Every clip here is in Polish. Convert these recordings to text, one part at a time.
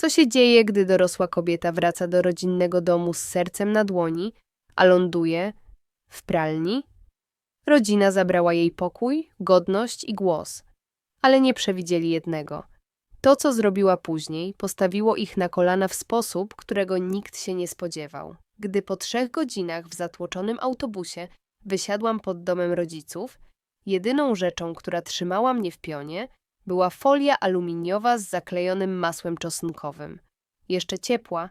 Co się dzieje, gdy dorosła kobieta wraca do rodzinnego domu z sercem na dłoni, a ląduje w pralni? Rodzina zabrała jej pokój, godność i głos, ale nie przewidzieli jednego. To, co zrobiła później, postawiło ich na kolana w sposób, którego nikt się nie spodziewał. Gdy po trzech godzinach w zatłoczonym autobusie wysiadłam pod domem rodziców, jedyną rzeczą, która trzymała mnie w pionie, była folia aluminiowa z zaklejonym masłem czosnkowym. Jeszcze ciepła,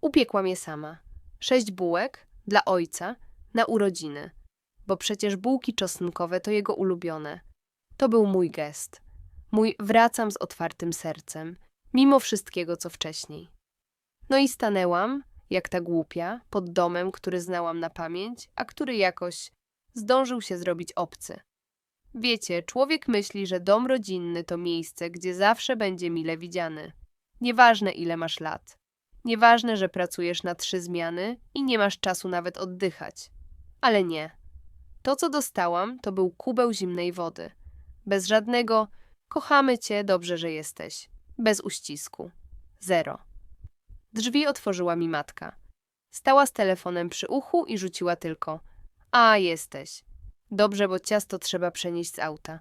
upiekłam je sama. Sześć bułek dla ojca na urodziny, bo przecież bułki czosnkowe to jego ulubione. To był mój gest. Mój wracam z otwartym sercem, mimo wszystkiego, co wcześniej. No i stanęłam, jak ta głupia, pod domem, który znałam na pamięć, a który jakoś zdążył się zrobić obcy. Wiecie, człowiek myśli, że dom rodzinny to miejsce, gdzie zawsze będzie mile widziany. Nieważne, ile masz lat. Nieważne, że pracujesz na trzy zmiany i nie masz czasu nawet oddychać. Ale nie. To, co dostałam, to był kubeł zimnej wody. Bez żadnego kochamy cię, dobrze, że jesteś. Bez uścisku. Zero. Drzwi otworzyła mi matka. Stała z telefonem przy uchu i rzuciła tylko. A, jesteś. Dobrze, bo ciasto trzeba przenieść z auta.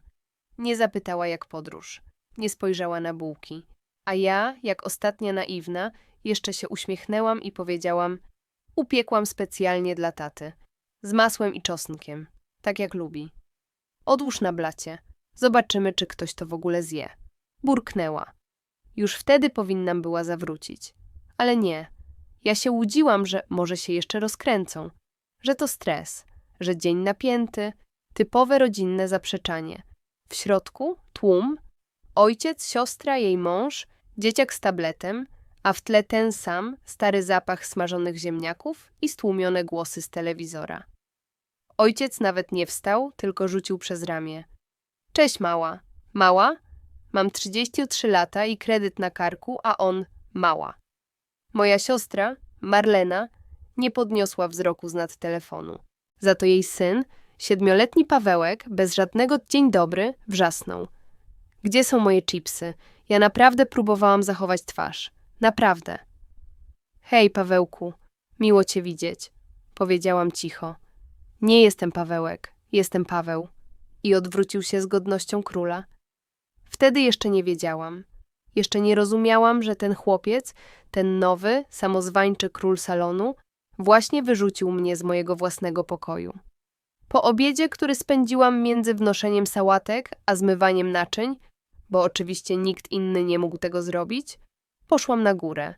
Nie zapytała jak podróż. Nie spojrzała na bułki. A ja, jak ostatnia naiwna, jeszcze się uśmiechnęłam i powiedziałam: Upiekłam specjalnie dla taty. Z masłem i czosnkiem. Tak jak lubi. Odłóż na blacie. Zobaczymy, czy ktoś to w ogóle zje. Burknęła. Już wtedy powinnam była zawrócić. Ale nie. Ja się łudziłam, że może się jeszcze rozkręcą. Że to stres. Że dzień napięty. Typowe rodzinne zaprzeczanie. W środku tłum. Ojciec, siostra, jej mąż, dzieciak z tabletem, a w tle ten sam, stary zapach smażonych ziemniaków i stłumione głosy z telewizora. Ojciec nawet nie wstał, tylko rzucił przez ramię. Cześć, mała. Mała? Mam 33 lata i kredyt na karku, a on mała. Moja siostra, Marlena, nie podniosła wzroku z nad telefonu. Za to jej syn, siedmioletni Pawełek, bez żadnego dzień dobry, wrzasnął. Gdzie są moje chipsy? Ja naprawdę próbowałam zachować twarz. Naprawdę. Hej, Pawełku, miło cię widzieć, powiedziałam cicho. Nie jestem Pawełek, jestem Paweł. I odwrócił się z godnością króla. Wtedy jeszcze nie wiedziałam. Jeszcze nie rozumiałam, że ten chłopiec, ten nowy, samozwańczy król salonu, właśnie wyrzucił mnie z mojego własnego pokoju. Po obiedzie, który spędziłam między wnoszeniem sałatek a zmywaniem naczyń, bo oczywiście nikt inny nie mógł tego zrobić, poszłam na górę.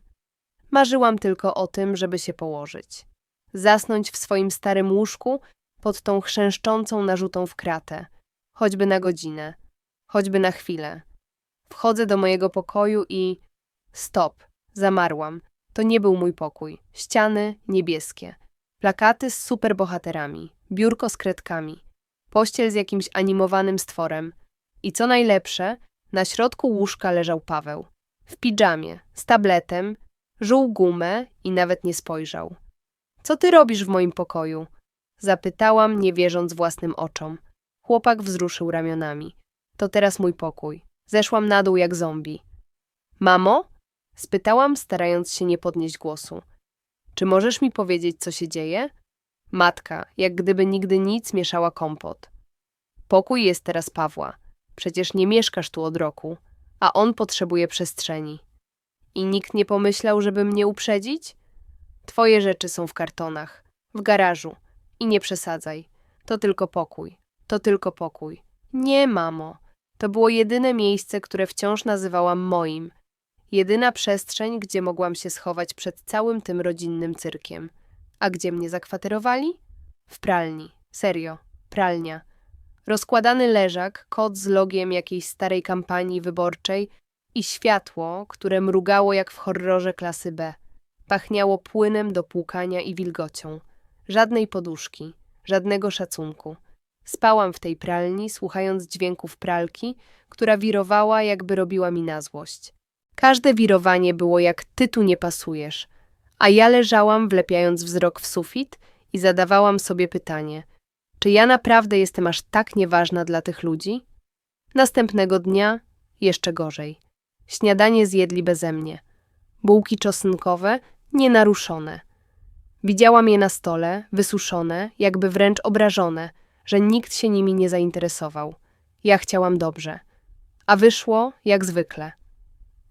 Marzyłam tylko o tym, żeby się położyć. Zasnąć w swoim starym łóżku pod tą chrzęszczącą narzutą w kratę, choćby na godzinę, choćby na chwilę. Wchodzę do mojego pokoju i... Stop, zamarłam. To nie był mój pokój. Ściany niebieskie. Plakaty z superbohaterami. Biurko z kredkami. Pościel z jakimś animowanym stworem. I co najlepsze, na środku łóżka leżał Paweł. W pidżamie, z tabletem, żuł gumę i nawet nie spojrzał. Co ty robisz w moim pokoju? Zapytałam, nie wierząc własnym oczom. Chłopak wzruszył ramionami. To teraz mój pokój. Zeszłam na dół jak zombie. Mamo? Spytałam, starając się nie podnieść głosu. Czy możesz mi powiedzieć, co się dzieje? Matka, jak gdyby nigdy nic, mieszała kompot. Pokój jest teraz Pawła. Przecież nie mieszkasz tu od roku, a on potrzebuje przestrzeni. I nikt nie pomyślał, żeby mnie uprzedzić? Twoje rzeczy są w kartonach, w garażu. I nie przesadzaj. To tylko pokój. To tylko pokój. Nie, mamo. To było jedyne miejsce, które wciąż nazywałam moim. Jedyna przestrzeń, gdzie mogłam się schować przed całym tym rodzinnym cyrkiem. A gdzie mnie zakwaterowali? W pralni. Serio. Pralnia. Rozkładany leżak, kot z logiem jakiejś starej kampanii wyborczej i światło, które mrugało jak w horrorze klasy B. Pachniało płynem do płukania i wilgocią. Żadnej poduszki, żadnego szacunku. Spałam w tej pralni, słuchając dźwięków pralki, która wirowała, jakby robiła mi na złość. Każde wirowanie było jak ty tu nie pasujesz, a ja leżałam, wlepiając wzrok w sufit i zadawałam sobie pytanie: czy ja naprawdę jestem aż tak nieważna dla tych ludzi? Następnego dnia jeszcze gorzej. Śniadanie zjedli beze mnie. bułki czosnkowe, nienaruszone. Widziałam je na stole, wysuszone, jakby wręcz obrażone, że nikt się nimi nie zainteresował. Ja chciałam dobrze. A wyszło jak zwykle.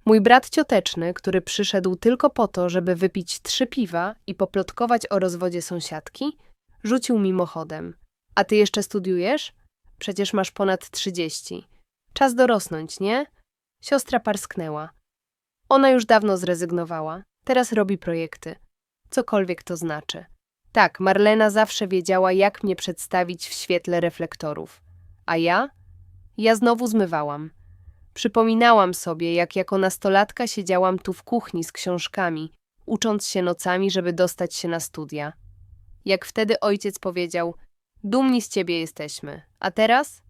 Mój brat cioteczny, który przyszedł tylko po to, żeby wypić trzy piwa i poplotkować o rozwodzie sąsiadki, rzucił mimochodem. A ty jeszcze studiujesz? Przecież masz ponad trzydzieści. Czas dorosnąć, nie? Siostra parsknęła. Ona już dawno zrezygnowała. Teraz robi projekty. Cokolwiek to znaczy. Tak, Marlena zawsze wiedziała, jak mnie przedstawić w świetle reflektorów. A ja? Ja znowu zmywałam. Przypominałam sobie, jak jako nastolatka siedziałam tu w kuchni z książkami, ucząc się nocami, żeby dostać się na studia. Jak wtedy ojciec powiedział: Dumni z ciebie jesteśmy. A teraz?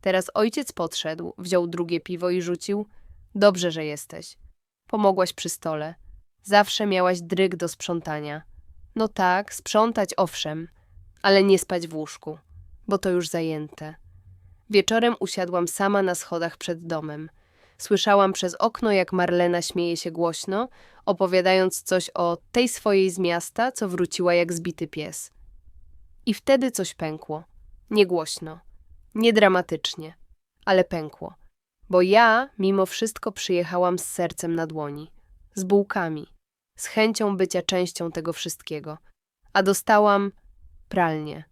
Teraz ojciec podszedł, wziął drugie piwo i rzucił: Dobrze, że jesteś. Pomogłaś przy stole. Zawsze miałaś dryg do sprzątania. No tak, sprzątać owszem, ale nie spać w łóżku, bo to już zajęte. Wieczorem usiadłam sama na schodach przed domem. Słyszałam przez okno, jak Marlena śmieje się głośno, opowiadając coś o tej swojej z miasta, co wróciła jak zbity pies. I wtedy coś pękło. Nie głośno, nie dramatycznie, ale pękło. Bo ja, mimo wszystko, przyjechałam z sercem na dłoni, z bułkami, z chęcią bycia częścią tego wszystkiego, a dostałam pralnię.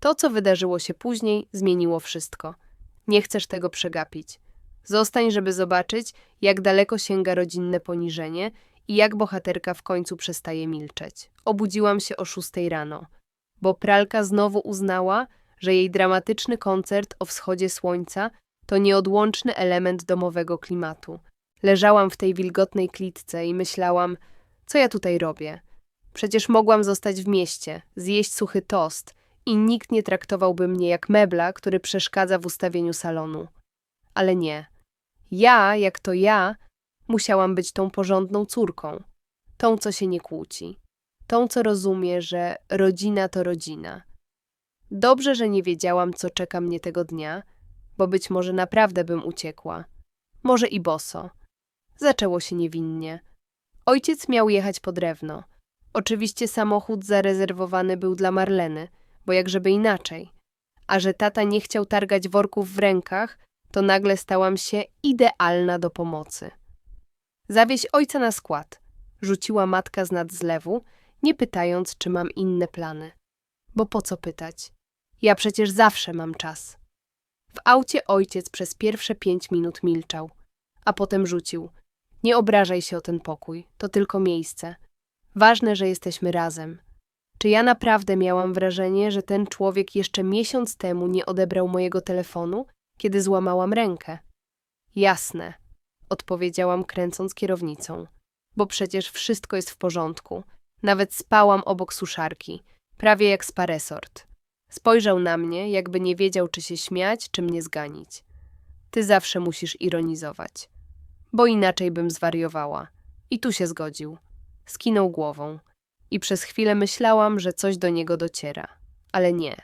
To, co wydarzyło się później, zmieniło wszystko. Nie chcesz tego przegapić. Zostań, żeby zobaczyć, jak daleko sięga rodzinne poniżenie i jak bohaterka w końcu przestaje milczeć. Obudziłam się o szóstej rano, bo pralka znowu uznała, że jej dramatyczny koncert o wschodzie słońca to nieodłączny element domowego klimatu. Leżałam w tej wilgotnej klitce i myślałam, co ja tutaj robię? Przecież mogłam zostać w mieście, zjeść suchy tost i nikt nie traktowałby mnie jak mebla, który przeszkadza w ustawieniu salonu. Ale nie. Ja, jak to ja, musiałam być tą porządną córką, tą, co się nie kłóci, tą, co rozumie, że rodzina to rodzina. Dobrze, że nie wiedziałam, co czeka mnie tego dnia, bo być może naprawdę bym uciekła. Może i boso. Zaczęło się niewinnie. Ojciec miał jechać po drewno. Oczywiście samochód zarezerwowany był dla Marleny, bo jakżeby inaczej. A że tata nie chciał targać worków w rękach, to nagle stałam się idealna do pomocy. Zawieź ojca na skład, rzuciła matka z nad zlewu, nie pytając, czy mam inne plany. Bo po co pytać? Ja przecież zawsze mam czas. W aucie ojciec przez pierwsze pięć minut milczał, a potem rzucił – nie obrażaj się o ten pokój, to tylko miejsce. Ważne, że jesteśmy razem. Czy ja naprawdę miałam wrażenie, że ten człowiek jeszcze miesiąc temu nie odebrał mojego telefonu, kiedy złamałam rękę? Jasne, odpowiedziałam kręcąc kierownicą, bo przecież wszystko jest w porządku. Nawet spałam obok suszarki, prawie jak sparesort. Spojrzał na mnie, jakby nie wiedział, czy się śmiać, czy mnie zganić. Ty zawsze musisz ironizować bo inaczej bym zwariowała. I tu się zgodził. Skinął głową. I przez chwilę myślałam, że coś do niego dociera. Ale nie.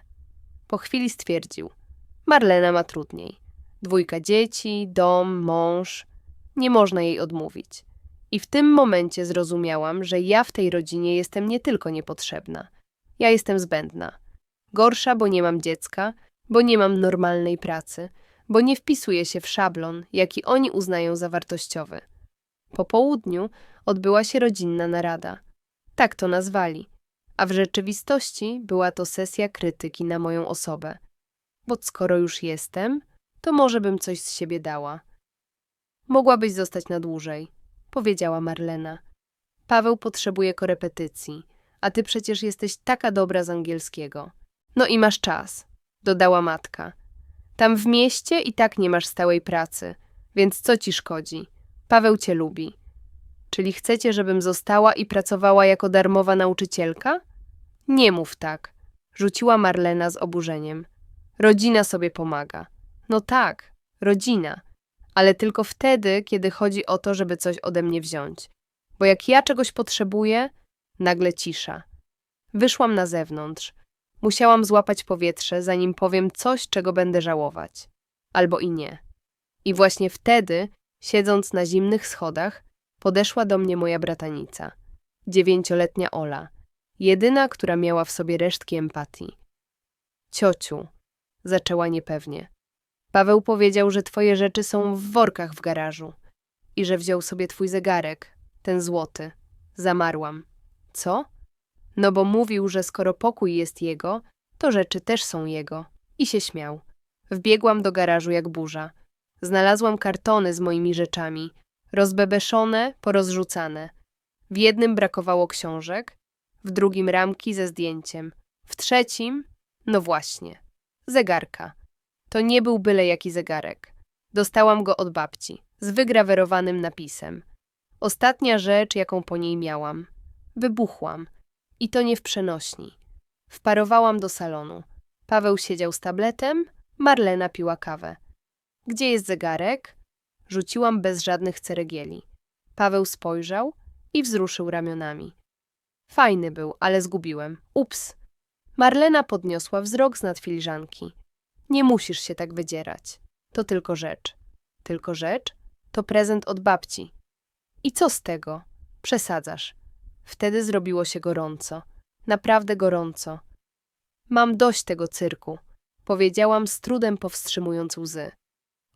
Po chwili stwierdził. Marlena ma trudniej. Dwójka dzieci, dom, mąż. Nie można jej odmówić. I w tym momencie zrozumiałam, że ja w tej rodzinie jestem nie tylko niepotrzebna. Ja jestem zbędna. Gorsza, bo nie mam dziecka, bo nie mam normalnej pracy – bo nie wpisuje się w szablon, jaki oni uznają za wartościowy. Po południu odbyła się rodzinna narada. Tak to nazwali. A w rzeczywistości była to sesja krytyki na moją osobę. Bo skoro już jestem, to może bym coś z siebie dała. Mogłabyś zostać na dłużej, powiedziała Marlena. Paweł potrzebuje korepetycji, a ty przecież jesteś taka dobra z angielskiego. No i masz czas, dodała matka. Tam w mieście i tak nie masz stałej pracy, więc co ci szkodzi? Paweł cię lubi. Czyli chcecie, żebym została i pracowała jako darmowa nauczycielka? Nie mów tak, rzuciła Marlena z oburzeniem. Rodzina sobie pomaga. No tak, rodzina, ale tylko wtedy, kiedy chodzi o to, żeby coś ode mnie wziąć. Bo jak ja czegoś potrzebuję, nagle cisza. Wyszłam na zewnątrz. Musiałam złapać powietrze, zanim powiem coś, czego będę żałować. Albo i nie. I właśnie wtedy, siedząc na zimnych schodach, Podeszła do mnie moja bratanica, dziewięcioletnia Ola, jedyna, która miała w sobie resztki empatii. Ciociu, zaczęła niepewnie. Paweł powiedział, że twoje rzeczy są w workach w garażu i że wziął sobie twój zegarek, ten złoty. Zamarłam. Co? No bo mówił, że skoro pokój jest jego, to rzeczy też są jego. I się śmiał. Wbiegłam do garażu jak burza. Znalazłam kartony z moimi rzeczami, rozbebeszone, porozrzucane. W jednym brakowało książek, w drugim ramki ze zdjęciem, w trzecim, no właśnie, zegarka. To nie był byle jaki zegarek. Dostałam go od babci, z wygrawerowanym napisem. Ostatnia rzecz, jaką po niej miałam. Wybuchłam. I to nie w przenośni. Wparowałam do salonu. Paweł siedział z tabletem, Marlena piła kawę. Gdzie jest zegarek? Rzuciłam bez żadnych ceregieli. Paweł spojrzał i wzruszył ramionami. Fajny był, ale zgubiłem. Ups. Marlena podniosła wzrok z nad filiżanki. Nie musisz się tak wydzierać. To tylko rzecz. Tylko rzecz? To prezent od babci. I co z tego? Przesadzasz. Wtedy zrobiło się gorąco. Naprawdę gorąco. Mam dość tego cyrku, powiedziałam z trudem powstrzymując łzy.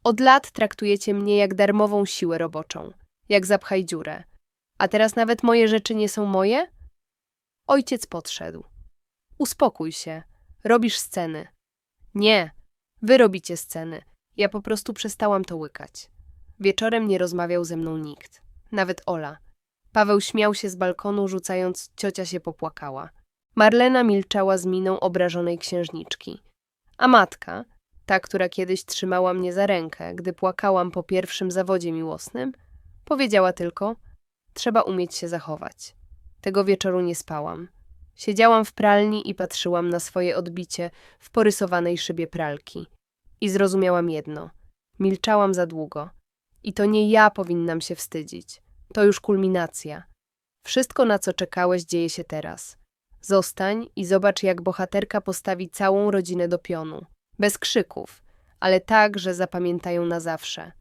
Od lat traktujecie mnie jak darmową siłę roboczą, jak zapchaj dziurę. A teraz nawet moje rzeczy nie są moje? Ojciec podszedł. Uspokój się. Robisz sceny. Nie, wy robicie sceny. Ja po prostu przestałam to łykać. Wieczorem nie rozmawiał ze mną nikt. Nawet Ola. Paweł śmiał się z balkonu, rzucając ciocia się popłakała. Marlena milczała z miną obrażonej księżniczki. A matka, ta, która kiedyś trzymała mnie za rękę, gdy płakałam po pierwszym zawodzie miłosnym, powiedziała tylko: Trzeba umieć się zachować. Tego wieczoru nie spałam. Siedziałam w pralni i patrzyłam na swoje odbicie w porysowanej szybie pralki. I zrozumiałam jedno: milczałam za długo. I to nie ja powinnam się wstydzić. To już kulminacja. Wszystko, na co czekałeś, dzieje się teraz. Zostań i zobacz, jak bohaterka postawi całą rodzinę do pionu. Bez krzyków, ale tak, że zapamiętają na zawsze.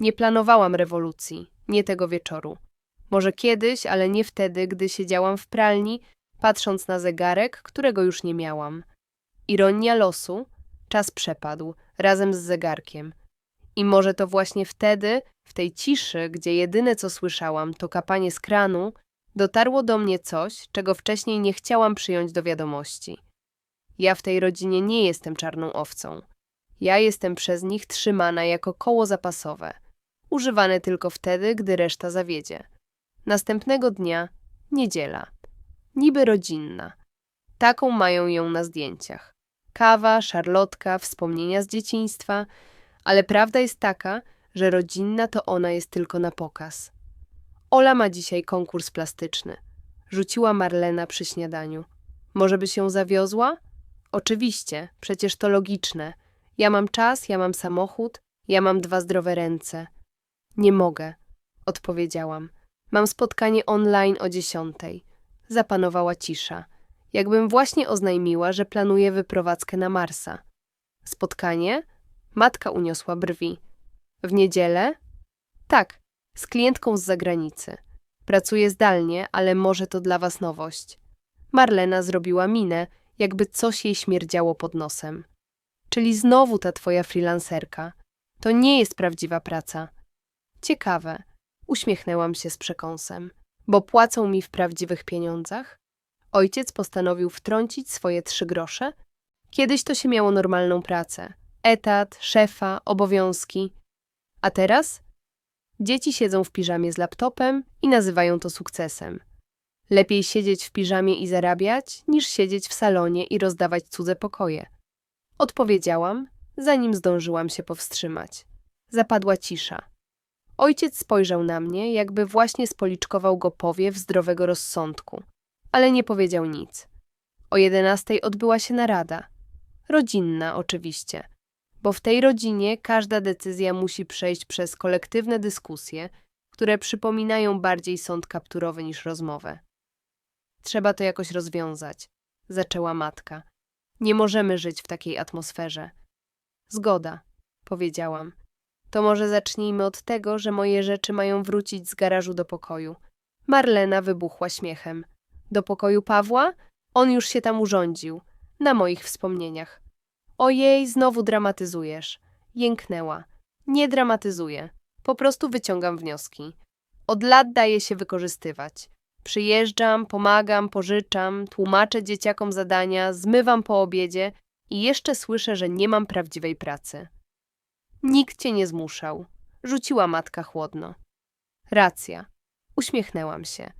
Nie planowałam rewolucji, nie tego wieczoru. Może kiedyś, ale nie wtedy, gdy siedziałam w pralni, patrząc na zegarek, którego już nie miałam. Ironia losu, czas przepadł, razem z zegarkiem. I może to właśnie wtedy, w tej ciszy, gdzie jedyne co słyszałam to kapanie z kranu, dotarło do mnie coś, czego wcześniej nie chciałam przyjąć do wiadomości. Ja w tej rodzinie nie jestem czarną owcą. Ja jestem przez nich trzymana jako koło zapasowe, używane tylko wtedy, gdy reszta zawiedzie. Następnego dnia niedziela. Niby rodzinna. Taką mają ją na zdjęciach. Kawa, szarlotka, wspomnienia z dzieciństwa, ale prawda jest taka, że rodzinna to ona jest tylko na pokaz. Ola ma dzisiaj konkurs plastyczny. Rzuciła Marlena przy śniadaniu. Może by się zawiozła? Oczywiście, przecież to logiczne. Ja mam czas, ja mam samochód, ja mam dwa zdrowe ręce. Nie mogę, odpowiedziałam. Mam spotkanie online o dziesiątej. Zapanowała cisza, jakbym właśnie oznajmiła, że planuję wyprowadzkę na Marsa. Spotkanie? Matka uniosła brwi. W niedzielę? Tak, z klientką z zagranicy. Pracuję zdalnie, ale może to dla was nowość. Marlena zrobiła minę, jakby coś jej śmierdziało pod nosem. Czyli znowu ta twoja freelancerka. To nie jest prawdziwa praca. Ciekawe. Uśmiechnęłam się z przekąsem. Bo płacą mi w prawdziwych pieniądzach? Ojciec postanowił wtrącić swoje trzy grosze? Kiedyś to się miało normalną pracę. Etat, szefa, obowiązki. A teraz? Dzieci siedzą w piżamie z laptopem i nazywają to sukcesem. Lepiej siedzieć w piżamie i zarabiać, niż siedzieć w salonie i rozdawać cudze pokoje. Odpowiedziałam, zanim zdążyłam się powstrzymać. Zapadła cisza. Ojciec spojrzał na mnie, jakby właśnie spoliczkował go powiew zdrowego rozsądku, ale nie powiedział nic. O jedenastej odbyła się narada. Rodzinna, oczywiście bo w tej rodzinie każda decyzja musi przejść przez kolektywne dyskusje, które przypominają bardziej sąd kapturowy niż rozmowę. Trzeba to jakoś rozwiązać, zaczęła matka. Nie możemy żyć w takiej atmosferze. Zgoda, powiedziałam. To może zacznijmy od tego, że moje rzeczy mają wrócić z garażu do pokoju. Marlena wybuchła śmiechem. Do pokoju Pawła? On już się tam urządził. Na moich wspomnieniach. Ojej, znowu dramatyzujesz. Jęknęła. Nie dramatyzuję. Po prostu wyciągam wnioski. Od lat daję się wykorzystywać. Przyjeżdżam, pomagam, pożyczam, tłumaczę dzieciakom zadania, zmywam po obiedzie i jeszcze słyszę, że nie mam prawdziwej pracy. Nikt cię nie zmuszał. Rzuciła matka chłodno. Racja. Uśmiechnęłam się.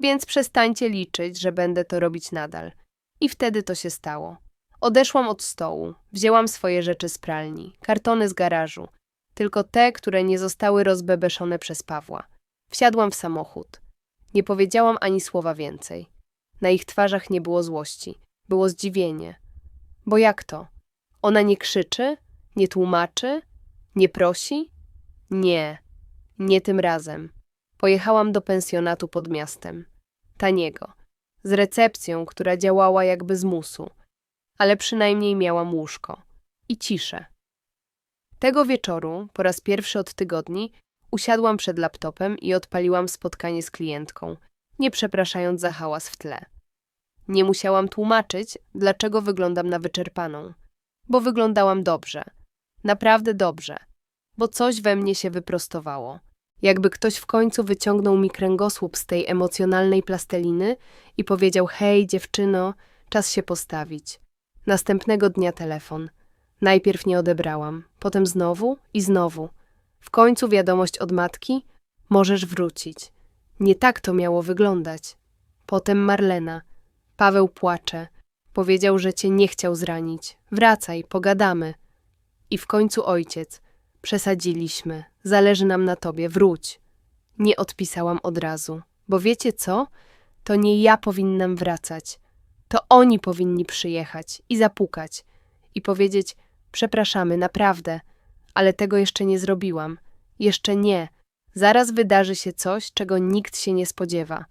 Więc przestańcie liczyć, że będę to robić nadal. I wtedy to się stało. Odeszłam od stołu, wzięłam swoje rzeczy z pralni, kartony z garażu, tylko te, które nie zostały rozbebeszone przez Pawła. Wsiadłam w samochód. Nie powiedziałam ani słowa więcej. Na ich twarzach nie było złości, było zdziwienie. Bo jak to? Ona nie krzyczy, nie tłumaczy, nie prosi? Nie, nie tym razem. Pojechałam do pensjonatu pod miastem. Taniego. Z recepcją, która działała jakby z musu. Ale przynajmniej miałam łóżko. I ciszę. Tego wieczoru, po raz pierwszy od tygodni, usiadłam przed laptopem i odpaliłam spotkanie z klientką, nie przepraszając za hałas w tle. Nie musiałam tłumaczyć, dlaczego wyglądam na wyczerpaną. Bo wyglądałam dobrze. Naprawdę dobrze. Bo coś we mnie się wyprostowało. Jakby ktoś w końcu wyciągnął mi kręgosłup z tej emocjonalnej plasteliny i powiedział: Hej, dziewczyno, czas się postawić. Następnego dnia telefon. Najpierw nie odebrałam, potem znowu i znowu. W końcu wiadomość od matki: Możesz wrócić. Nie tak to miało wyglądać. Potem Marlena. Paweł płacze. Powiedział, że cię nie chciał zranić. Wracaj, pogadamy. I w końcu ojciec. Przesadziliśmy. Zależy nam na tobie, wróć. Nie odpisałam od razu, bo wiecie co? To nie ja powinnam wracać. To oni powinni przyjechać i zapukać i powiedzieć: Przepraszamy, naprawdę, ale tego jeszcze nie zrobiłam. Jeszcze nie. Zaraz wydarzy się coś, czego nikt się nie spodziewa.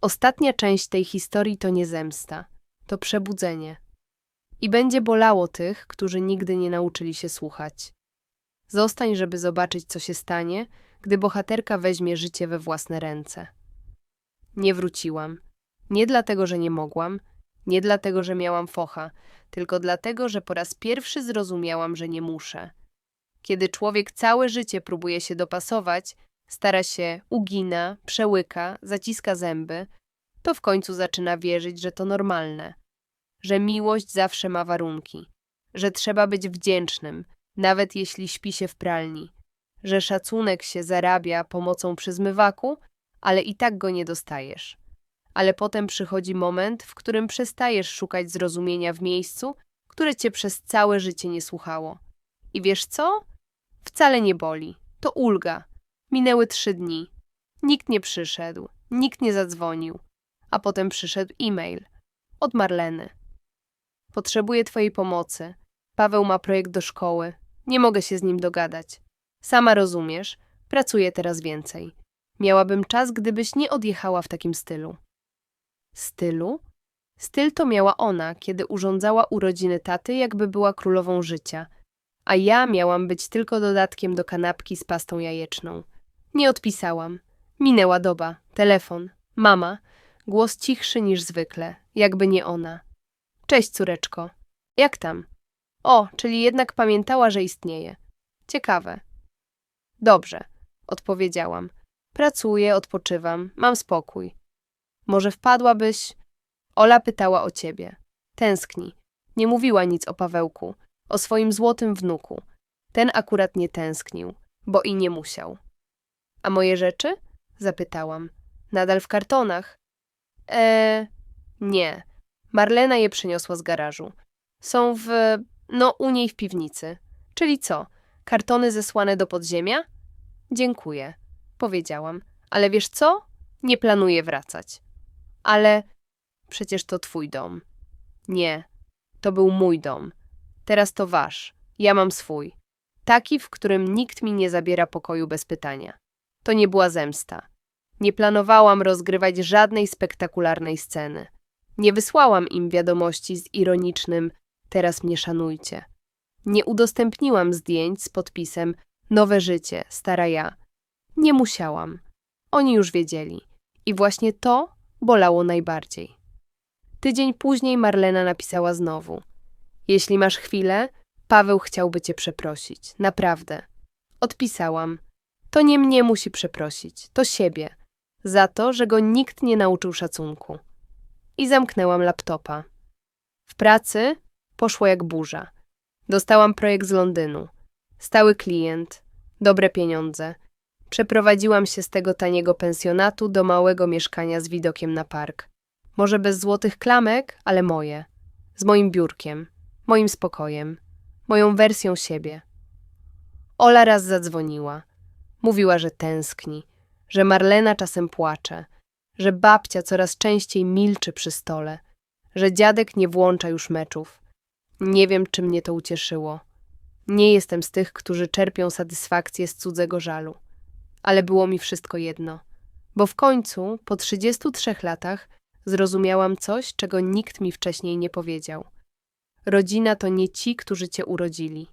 Ostatnia część tej historii to nie zemsta, to przebudzenie. I będzie bolało tych, którzy nigdy nie nauczyli się słuchać. Zostań, żeby zobaczyć, co się stanie, gdy bohaterka weźmie życie we własne ręce. Nie wróciłam. Nie dlatego, że nie mogłam, nie dlatego, że miałam focha, tylko dlatego, że po raz pierwszy zrozumiałam, że nie muszę. Kiedy człowiek całe życie próbuje się dopasować, stara się, ugina, przełyka, zaciska zęby, to w końcu zaczyna wierzyć, że to normalne, że miłość zawsze ma warunki, że trzeba być wdzięcznym, nawet jeśli śpi się w pralni, że szacunek się zarabia pomocą przy zmywaku, ale i tak go nie dostajesz. Ale potem przychodzi moment, w którym przestajesz szukać zrozumienia w miejscu, które cię przez całe życie nie słuchało. I wiesz co? Wcale nie boli. To ulga. Minęły trzy dni. Nikt nie przyszedł, nikt nie zadzwonił. A potem przyszedł e-mail od Marleny. Potrzebuję twojej pomocy. Paweł ma projekt do szkoły. Nie mogę się z nim dogadać. Sama rozumiesz, pracuję teraz więcej. Miałabym czas, gdybyś nie odjechała w takim stylu. Stylu? Styl to miała ona, kiedy urządzała urodziny taty, jakby była królową życia, a ja miałam być tylko dodatkiem do kanapki z pastą jajeczną. Nie odpisałam. Minęła doba. Telefon. Mama. Głos cichszy niż zwykle, jakby nie ona. Cześć, córeczko. Jak tam? O, czyli jednak pamiętała, że istnieje. Ciekawe. Dobrze, odpowiedziałam. Pracuję, odpoczywam, mam spokój. Może wpadłabyś? Ola pytała o ciebie. Tęskni. Nie mówiła nic o Pawełku, o swoim złotym wnuku. Ten akurat nie tęsknił, bo i nie musiał. A moje rzeczy? Zapytałam. Nadal w kartonach? Eee, nie. Marlena je przyniosła z garażu. Są w, no, u niej w piwnicy. Czyli co? Kartony zesłane do podziemia? Dziękuję, powiedziałam. Ale wiesz co? Nie planuję wracać. Ale przecież to twój dom. Nie, to był mój dom. Teraz to wasz. Ja mam swój. Taki, w którym nikt mi nie zabiera pokoju bez pytania. To nie była zemsta. Nie planowałam rozgrywać żadnej spektakularnej sceny. Nie wysłałam im wiadomości z ironicznym teraz mnie szanujcie. Nie udostępniłam zdjęć z podpisem Nowe życie, stara ja. Nie musiałam. Oni już wiedzieli. I właśnie to bolało najbardziej. Tydzień później Marlena napisała znowu. Jeśli masz chwilę, Paweł chciałby cię przeprosić. Naprawdę. Odpisałam. To nie mnie musi przeprosić, to siebie. Za to, że go nikt nie nauczył szacunku. I zamknęłam laptopa. W pracy poszło jak burza. Dostałam projekt z Londynu. Stały klient, dobre pieniądze. Przeprowadziłam się z tego taniego pensjonatu do małego mieszkania z widokiem na park. Może bez złotych klamek, ale moje. Z moim biurkiem, moim spokojem, moją wersją siebie. Ola raz zadzwoniła. Mówiła, że tęskni, że Marlena czasem płacze, że babcia coraz częściej milczy przy stole, że dziadek nie włącza już meczów. Nie wiem, czy mnie to ucieszyło. Nie jestem z tych, którzy czerpią satysfakcję z cudzego żalu. Ale było mi wszystko jedno. Bo w końcu, po 33 latach, zrozumiałam coś, czego nikt mi wcześniej nie powiedział. Rodzina to nie ci, którzy cię urodzili.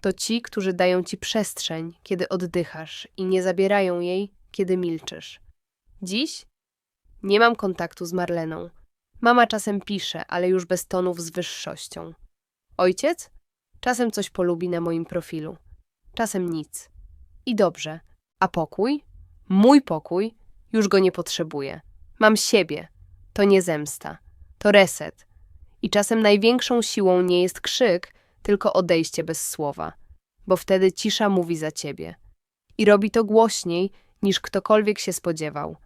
To ci, którzy dają ci przestrzeń, kiedy oddychasz i nie zabierają jej, kiedy milczysz. Dziś nie mam kontaktu z Marleną. Mama czasem pisze, ale już bez tonów z wyższością. Ojciec? Czasem coś polubi na moim profilu. Czasem nic. I dobrze. A pokój? Mój pokój? Już go nie potrzebuję. Mam siebie. To nie zemsta. To reset. I czasem największą siłą nie jest krzyk, tylko odejście bez słowa. Bo wtedy cisza mówi za ciebie. I robi to głośniej, niż ktokolwiek się spodziewał.